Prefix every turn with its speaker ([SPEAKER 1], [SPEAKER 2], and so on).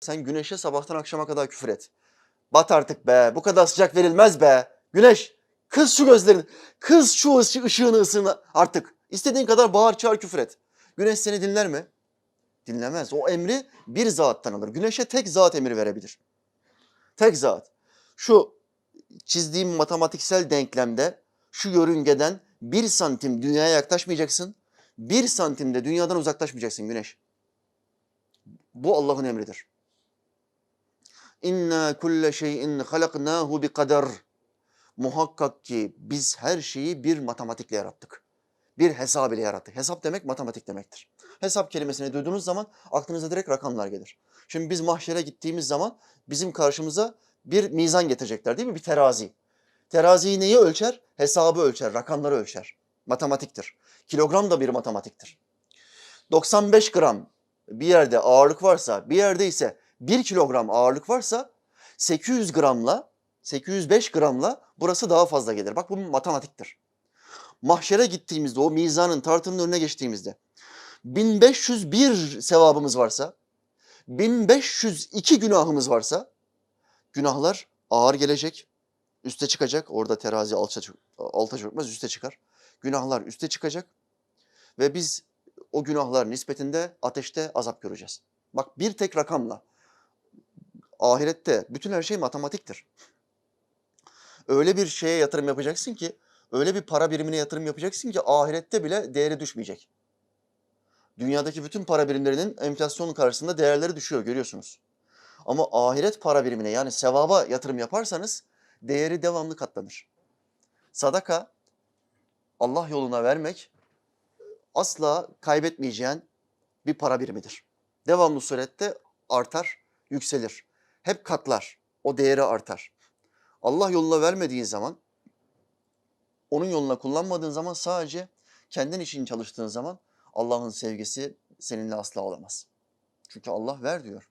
[SPEAKER 1] Sen güneşe sabahtan akşama kadar küfür et. Bat artık be. Bu kadar sıcak verilmez be. Güneş kız şu gözlerini. Kız şu ışı- ışığını ısını artık. İstediğin kadar bağır çağır küfür et. Güneş seni dinler mi? Dinlemez. O emri bir zattan alır. Güneşe tek zat emir verebilir. Tek zat. Şu çizdiğim matematiksel denklemde şu yörüngeden bir santim dünyaya yaklaşmayacaksın. Bir santim de dünyadan uzaklaşmayacaksın güneş. Bu Allah'ın emridir. İnna kulle şeyin halaknahu bi kader. Muhakkak ki biz her şeyi bir matematikle yarattık. Bir hesab ile yarattık. Hesap demek matematik demektir. Hesap kelimesini duyduğunuz zaman aklınıza direkt rakamlar gelir. Şimdi biz mahşere gittiğimiz zaman bizim karşımıza bir mizan getirecekler değil mi? Bir terazi. Teraziyi neyi ölçer? Hesabı ölçer, rakamları ölçer. Matematiktir. Kilogram da bir matematiktir. 95 gram bir yerde ağırlık varsa, bir yerde ise 1 kilogram ağırlık varsa 800 gramla, 805 gramla burası daha fazla gelir. Bak bu matematiktir. Mahşere gittiğimizde o mizanın tartının önüne geçtiğimizde 1501 sevabımız varsa, 1502 günahımız varsa günahlar ağır gelecek, üste çıkacak. Orada terazi alça, çö- alta çökmez, üste çıkar. Günahlar üste çıkacak ve biz o günahlar nispetinde ateşte azap göreceğiz. Bak bir tek rakamla ahirette bütün her şey matematiktir. Öyle bir şeye yatırım yapacaksın ki, öyle bir para birimine yatırım yapacaksın ki ahirette bile değeri düşmeyecek. Dünyadaki bütün para birimlerinin enflasyon karşısında değerleri düşüyor görüyorsunuz. Ama ahiret para birimine yani sevaba yatırım yaparsanız değeri devamlı katlanır. Sadaka Allah yoluna vermek asla kaybetmeyeceğin bir para birimidir. Devamlı surette artar, yükselir. Hep katlar. O değeri artar. Allah yoluna vermediğin zaman, onun yoluna kullanmadığın zaman sadece kendin için çalıştığın zaman Allah'ın sevgisi seninle asla olamaz. Çünkü Allah ver diyor.